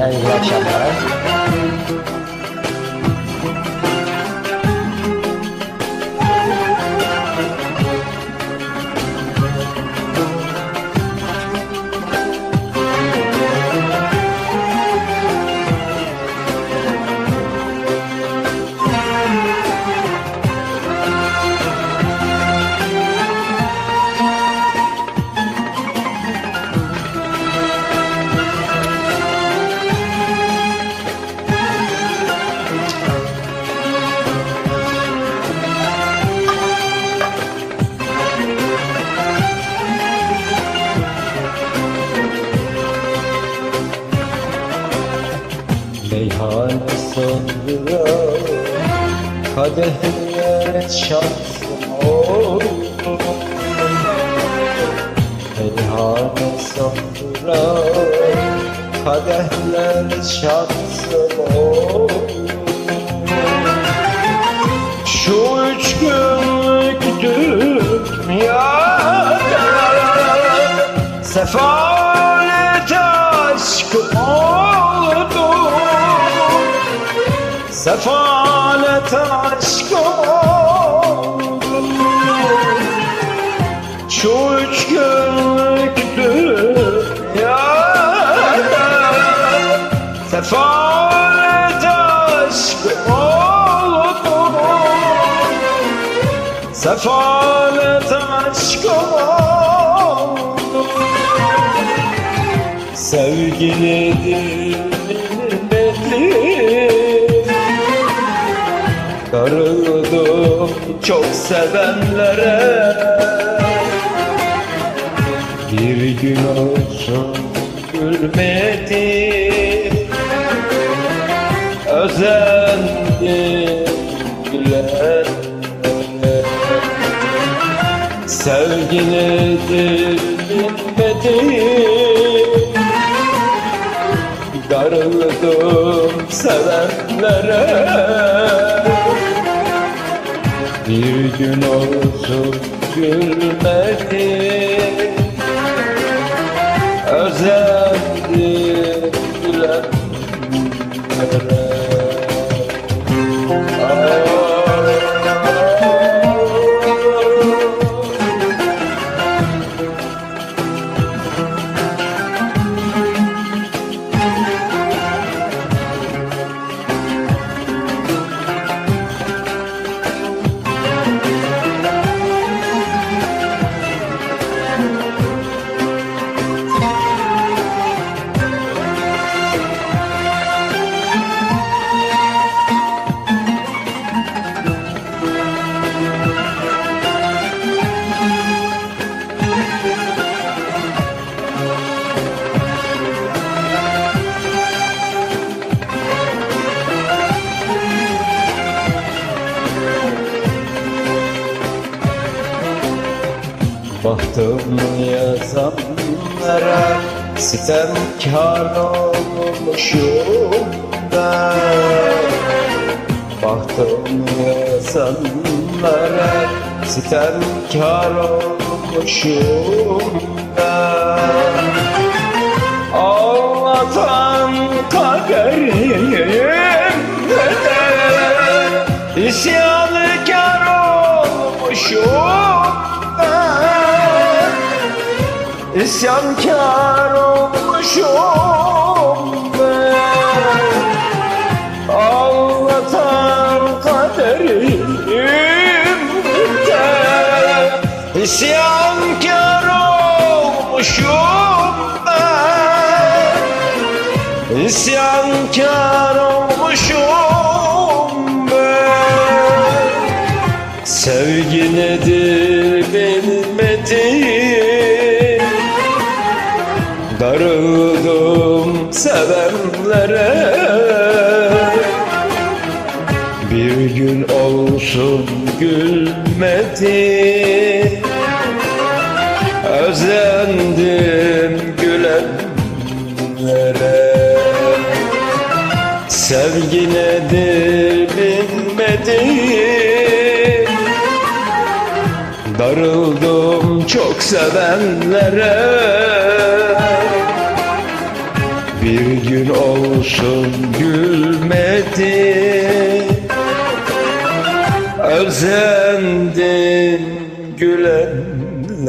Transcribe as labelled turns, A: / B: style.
A: Michał Bracia Brak. Meyhane sonra kadehler şansım oldu. Meyhane sonra kadehler şansım Sefalet aşkım oldu Şu üç günlük dünyada Sefalet aşkım oldu Sefalet aşkım oldu Sevgilidir Darıldım çok sevenlere. Bir gün olsun gülmedim. Özendim. Gülenlere Sevgilidir bilmedim Darıldım sevenlere Bir gün olsun gülmedim Baktım yazanlara sitemkar olmuşum ben. Baktım yazanlara sitemkar olmuşum ben. Ağlatan kaderim de isyankar İsyankar olmuşum ben. Ağlatan kaderim de İsyankar olmuşum ben. İsyankar Darıldım sevenlere. Bir gün olsun gülmedi. Özendim gülenlere. Sevgi nedir bilmedim Darıldım çok sevenlere olsun gülmedi Özendim gülenlere